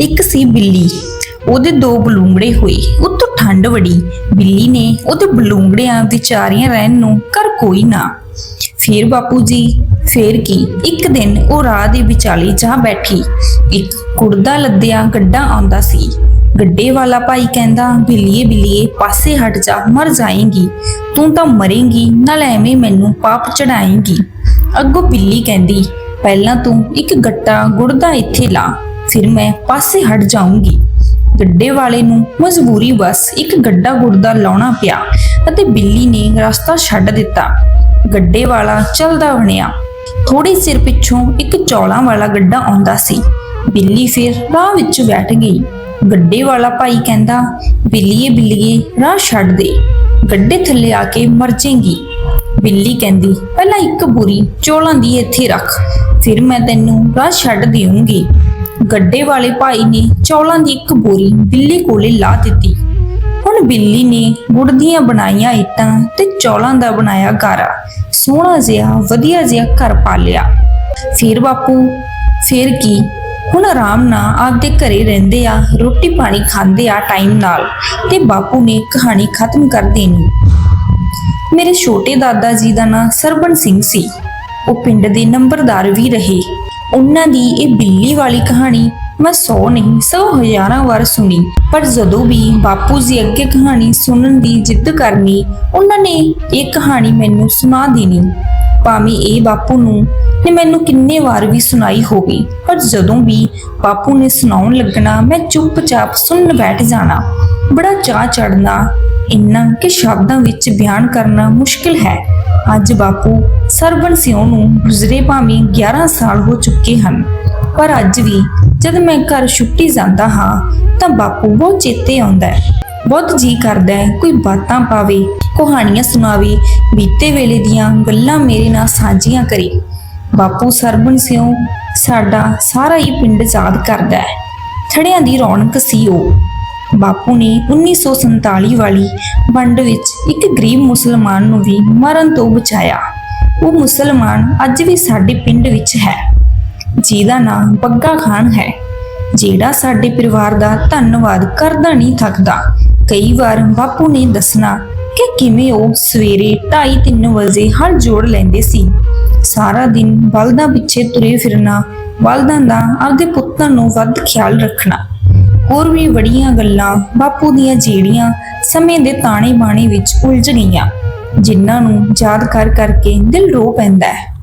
ਇੱਕ ਸੀ ਬਿੱਲੀ। ਉਹਦੇ ਦੋ ਬਲੂੰਗੜੇ ਹੋਏ। ਉੱਤੋਂ ਠੰਡ ਵੜੀ। ਬਿੱਲੀ ਨੇ ਉਹਦੇ ਬਲੂੰਗੜਿਆਂ ਵਿਚਾਰੀਆਂ ਰਹਿਣ ਨੂੰ ਕਰ ਕੋਈ ਨਾ। ਫਿਰ ਬਾਪੂ ਜੀ, ਫੇਰ ਕੀ? ਇੱਕ ਦਿਨ ਉਹ ਰਾਹ ਦੇ ਵਿਚਾਲੇ ਜਾ ਬੈਠੀ। ਇੱਕ ਕੁੜਦਾ ਲੱਦਿਆ ਗੱਡਾ ਆਉਂਦਾ ਸੀ। ਗੱਡੇ ਵਾਲਾ ਭਾਈ ਕਹਿੰਦਾ, ਬਿੱਲੀਏ ਬਿੱਲੀਏ, ਪਾਸੇ ਹਟ ਜਾ, ਮਰ ਜਾਏਂਗੀ। ਤੂੰ ਤਾਂ ਮਰੇਂਗੀ, ਨਾਲ ਐਵੇਂ ਮੈਨੂੰ ਪਾਪ ਚੜਾਏਂਗੀ ਅੱਗੋਂ ਬਿੱਲੀ ਕਹਿੰਦੀ, ਪਹਿਲਾਂ ਤੂੰ ਇੱਕ ਗੱਟਾ ਗੁੜਦਾ ਇੱਥੇ ਲਾ। ਫਿਰ ਮੈਂ ਪਾਸੇ ਹਟ ਜਾਊਂਗੀ। ਗੱਡੇ ਵਾਲੇ ਨੂੰ ਮਜਬੂਰੀ ਬਸ ਇੱਕ ਗੱਡਾ ਗੁੜਦਾ ਲਾਉਣਾ ਪਿਆ ਅਤੇ ਬਿੱਲੀ ਨੇ ਰਸਤਾ ਛੱਡ ਦਿੱਤਾ। ਗੱਡੇ ਵਾਲਾ ਚੱਲਦਾ ਬਣਿਆ ਥੋੜੇ ਸਿਰ ਪਿੱਛੋਂ ਇੱਕ ਚੌਲਾਂ ਵਾਲਾ ਗੱਡਾ ਆਉਂਦਾ ਸੀ। ਬਿੱਲੀ ਫਿਰ ਰਾਹ ਵਿੱਚ ਬੈਠ ਗਈ। ਗੱਡੇ ਵਾਲਾ ਭਾਈ ਕਹਿੰਦਾ, ਬਿੱਲੀਏ ਬਿੱਲੀਏ, ਰਾਹ ਛੱਡ ਦੇ। ਗੱਡੇ ਥੱਲੇ ਆ ਕੇ ਮਰ ਜਾਏਂਗੀ ਬਿੱਲੀ ਕਹਿੰਦੀ, ਪਹਿਲਾਂ ਇੱਕ ਬੁਰੀ ਚੌਲਾਂ ਦੀ ਇੱਥੇ ਰੱਖ। ਫਿਰ ਮੈਂ ਤੈਨੂੰ ਰਾਹ ਛੱਡ ਦੇਵਾਂਗੀ ਗੱਡੇ ਵਾਲੇ ਭਾਈ ਨੇ ਚੌਲਾਂ ਦੀ ਇੱਕ ਬੋਰੀ ਬਿੱਲੀ ਕੋਲੇ ਲਾ ਦਿੱਤੀ। ਹੁਣ ਬਿੱਲੀ ਨੇ ਗੁੜ ਦੀਆਂ ਬਣਾਈਆਂ ਇੱਟਾਂ ਤੇ ਚੌਲਾਂ ਦਾ ਬਣਾਇਆ ਗਾਰਾ। ਸੋਹਣਾ ਜਿਹਾ, ਵਧੀਆ ਜਿਹਾ ਘਰ ਪਾ ਫਿਰ ਬਾਪੂ, ਫਿਰ ਕੀ? ਹੁਣ ਆਰਾਮ ਨਾਲ ਆਪਦੇ ਘਰੇ ਰਹਿੰਦੇ ਆ, ਰੋਟੀ ਪਾਣੀ ਖਾਂਦੇ ਆ ਟਾਈਮ ਨਾਲ ਤੇ ਬਾਪੂ ਨੇ ਕਹਾਣੀ ਖਤਮ ਕਰ ਦੇਣੀ। ਮੇਰੇ ਛੋਟੇ ਦਾਦਾ ਜੀ ਦਾ ਨਾਂ ਸਰਬਣ ਸਿੰਘ ਸੀ। ਉਹ ਪਿੰਡ ਦੇ ਨੰਬਰਦਾਰ ਵੀ ਰਹੇ। ਉਹਨਾਂ ਦੀ ਇਹ ਬਿੱਲੀ ਵਾਲੀ ਕਹਾਣੀ ਮੈਂ ਸੌ ਨਹੀਂ, ਸੌ ਹਜ਼ਾਰਾਂ ਵਾਰ ਸੁਣੀ। ਪਰ ਜਦੋਂ ਵੀ ਬਾਪੂ ਜੀ ਅੱਗੇ ਕਹਾਣੀ ਸੁਣਨ ਦੀ ਜਿੱਦ ਕਰਨੀ, ਉਹਨਾਂ ਨੇ ਇਹ ਕਹਾਣੀ ਮੈਨੂੰ ਸੁਣਾ ਦੇਣੀ। ਭਾਵੇਂ ਇਹ ਬਾਪੂ ਨੂੰ ਨੇ ਮੈਨੂੰ ਕਿੰਨੇ ਵਾਰ ਵੀ ਸੁਣਾਈ ਹੋਵੇ, ਪਰ ਜਦੋਂ ਵੀ ਬਾਪੂ ਨੇ ਸੁਣਾਉਣ ਲੱਗਣਾ, ਮੈਂ ਚੁੱਪਚਾਪ ਸੁਣਨ ਬੈਠ ਜਾਣਾ। ਬੜਾ ਚਾਹ ਚੜਨਾ ਇੰਨਾ ਕਿ ਸ਼ਬਦਾਂ ਵਿੱਚ ਬਿਆਨ ਕਰਨਾ ਮੁਸ਼ਕਿਲ ਹੈ। ਅੱਜ ਬਾਪੂ ਸਰਬਣ ਸਿਉ ਨੂੰ ਗੁਜ਼ਰੇ ਭਾਵੇਂ 11 ਸਾਲ ਹੋ ਚੁੱਕੇ ਹਨ। ਪਰ ਅੱਜ ਵੀ ਜਦ ਮੈਂ ਘਰ ਛੁੱਟੀ ਜਾਂਦਾ ਹਾਂ, ਤਾਂ ਬਾਪੂ ਬਹੁਤ ਚੇਤੇ ਆਉਂਦਾ ਹੈ। ਬਹੁਤ ਜੀ ਕਰਦਾ ਹੈ, ਕੋਈ ਬਾਤਾਂ ਪਾਵੇ, ਕਹਾਣੀਆਂ ਸੁਣਾਵੇ, ਬੀਤੇ ਵੇਲੇ ਦੀਆਂ ਗੱਲਾਂ ਮੇਰੇ ਨਾਲ ਸਾਂਝੀਆਂ ਕਰੇ। ਬਾਪੂ ਸਰਬਣ ਸਿਉ ਸਾਡਾ ਸਾਰਾ ਹੀ ਪਿੰਡ ਯਾਦ ਕਰਦਾ ਹੈ। ਥੜਿਆਂ ਦੀ ਰੌਣਕ ਸੀ ਉਹ। ਬਾਪੂ ਨੇ 1947 ਵਾਲੀ ਵੰਡ ਵਿੱਚ ਇੱਕ ਗਰੀਬ ਮੁਸਲਮਾਨ ਨੂੰ ਵੀ ਮਰਨ ਤੋਂ ਬਚਾਇਆ। ਉਹ ਮੁਸਲਮਾਨ ਅੱਜ ਵੀ ਸਾਡੇ ਪਿੰਡ ਵਿੱਚ ਹੈ। ਜਿਹਦਾ ਨਾਮ ਬੱਗਾ ਖਾਨ ਹੈ। ਜਿਹੜਾ ਸਾਡੇ ਪਰਿਵਾਰ ਦਾ ਧੰਨਵਾਦ ਕਰਦਾ ਨਹੀਂ ਥੱਕਦਾ। ਕਈ ਵਾਰ ਬਾਪੂ ਨੇ ਦੱਸਣਾ ਕਿ ਕਿਵੇਂ ਉਹ ਸਵੇਰੇ 2:30 ਵਜੇ ਹਲ ਜੋੜ ਲੈਂਦੇ ਸੀ। ਸਾਰਾ ਦਿਨ ਬਲਦਾਂ ਪਿੱਛੇ ਤੁਰੇ ਫਿਰਨਾ, ਬਲਦਾਂ ਦਾ ਆਪਦੇ ਪੁੱਤਾਂ ਨੂੰ ਵੱਧ ਖਿਆਲ ਰੱਖਣਾ। ਹੋਰ ਵੀ ਬੜੀਆਂ ਗੱਲਾਂ ਬਾਪੂ ਦੀਆਂ ਜਿਹੜੀਆਂ ਸਮੇਂ ਦੇ ਤਾਣੇ ਬਾਣੇ ਵਿੱਚ ਉਲਝ ਗਈਆਂ ਜਿਨ੍ਹਾਂ ਨੂੰ ਯਾਦ ਕਰ ਕਰਕੇ ਦਿਲ ਰੋ ਪੈਂਦਾ ਹੈ।